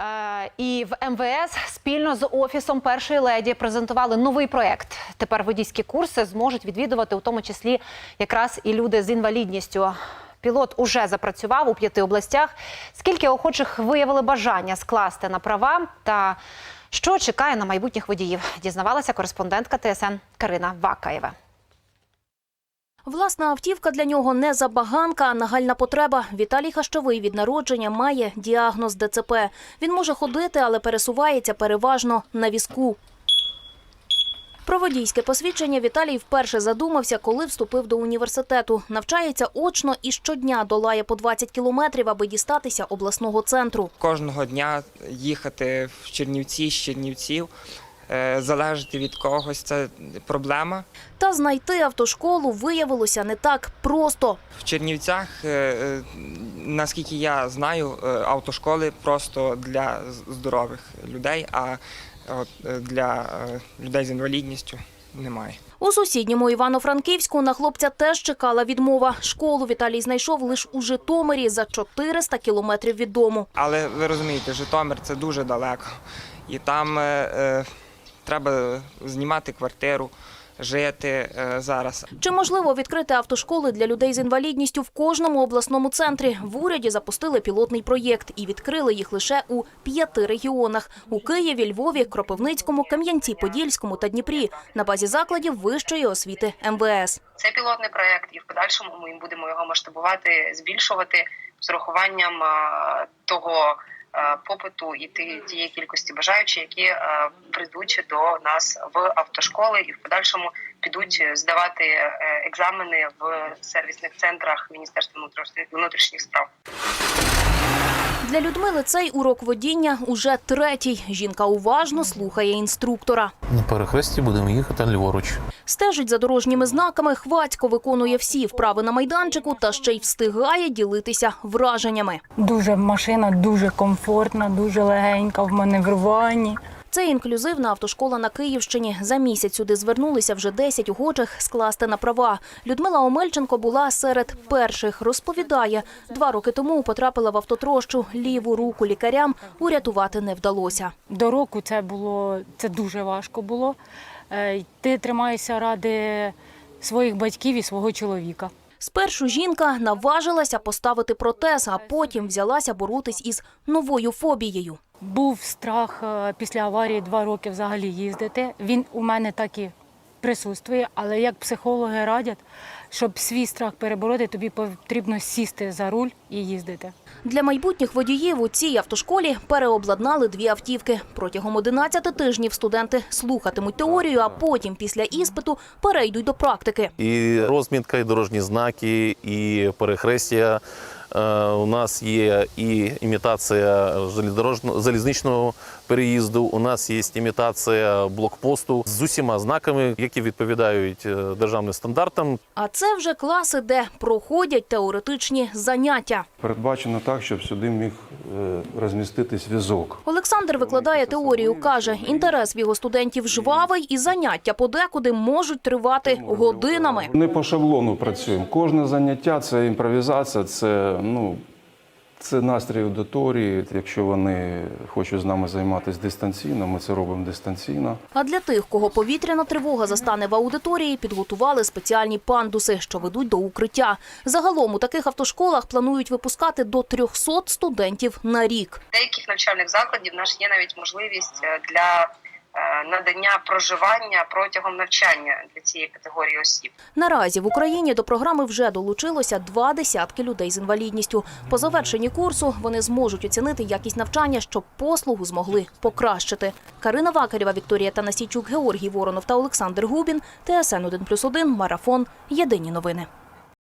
Е, І в МВС спільно з офісом першої леді презентували новий проект. Тепер водійські курси зможуть відвідувати, у тому числі якраз і люди з інвалідністю. Пілот уже запрацював у п'яти областях. Скільки охочих виявили бажання скласти на права та що чекає на майбутніх водіїв, дізнавалася кореспондентка ТСН Карина Вакаєва. Власна автівка для нього не забаганка, а нагальна потреба. Віталій Хащовий від народження має діагноз ДЦП. Він може ходити, але пересувається переважно на візку. Про водійське посвідчення Віталій вперше задумався, коли вступив до університету. Навчається очно і щодня долає по 20 кілометрів, аби дістатися обласного центру. кожного дня їхати в Чернівці з Чернівців, залежати від когось це проблема. Та знайти автошколу виявилося не так просто. В Чернівцях, е, е, наскільки я знаю, е, автошколи просто для здорових людей, а е, для е, людей з інвалідністю немає. У сусідньому Івано-Франківську на хлопця теж чекала відмова. Школу Віталій знайшов лише у Житомирі за 400 кілометрів від дому. Але ви розумієте, Житомир це дуже далеко, і там е, е, треба знімати квартиру, жити е, зараз. Чи можливо відкрити автошколи для людей з інвалідністю в кожному обласному центрі? В уряді запустили пілотний проєкт і відкрили їх лише у п'яти регіонах: у Києві, Львові, Кропивницькому, Кам'янці-Подільському та Дніпрі на базі закладів вищої освіти МВС. Це пілотний проект, і в подальшому ми будемо його масштабувати, збільшувати з урахуванням того попиту і ті- тієї кількості бажаючих, які а, прийдуть до нас в автошколи і в подальшому підуть здавати е, екзамени в сервісних центрах Міністерства внутрішніх справ. Для Людмили цей урок водіння уже третій. Жінка уважно слухає інструктора. На перехресті будемо їхати ліворуч. Стежить за дорожніми знаками, хвацько виконує всі вправи на майданчику та ще й встигає ділитися враженнями. Дуже машина дуже комфортна, дуже легенька в маневруванні. Це інклюзивна автошкола на Київщині. За місяць сюди звернулися вже 10 охочих скласти на права. Людмила Омельченко була серед перших. Розповідає, два роки тому потрапила в автотрощу. Ліву руку лікарям урятувати не вдалося. До року це було це дуже важко було. Е, Ти тримаєшся ради своїх батьків і свого чоловіка. Спершу жінка наважилася поставити протез, а потім взялася боротись із новою фобією. Був страх е, після аварії два роки взагалі їздити. Він у мене так і присутствує, але як психологи радять, щоб свій страх перебороти, тобі потрібно сісти за руль і їздити. Для майбутніх водіїв у цій автошколі переобладнали дві автівки. Протягом 11 тижнів студенти слухатимуть теорію, а потім після іспиту перейдуть до практики. І розмітка, і дорожні знаки, і перехрестя. Е, У нас є і імітація железнодорожного- залізничного переїзду. У нас є імітація блокпосту з усіма знаками, які відповідають е, державним стандартам. А це вже класи, де проходять теоретичні заняття. Передбачено так, щоб сюди міг е, розміститись візок. Олександр викладає теорію. каже, інтерес в його студентів жвавий, і заняття подекуди можуть тривати годинами. Не по шаблону працюємо. Кожне заняття це імпровізація, це ну. Це настрій аудиторії. Якщо вони хочуть з нами займатися дистанційно, ми це робимо дистанційно. А для тих, кого повітряна тривога застане в аудиторії, підготували спеціальні пандуси, що ведуть до укриття. Загалом у таких автошколах планують випускати до 300 студентів на рік. Деяких навчальних закладів в нас є навіть можливість е, для надання проживання протягом навчання для цієї категорії осіб. Наразі в Україні до програми вже долучилося два десятки людей з інвалідністю. По завершенні курсу вони зможуть оцінити якість навчання, щоб послугу змогли покращити. Карина Вакарєва, Вікторія Танасійчук, Георгій Воронов та Олександр Губін. ТСН 1+,1, Марафон. Єдині новини.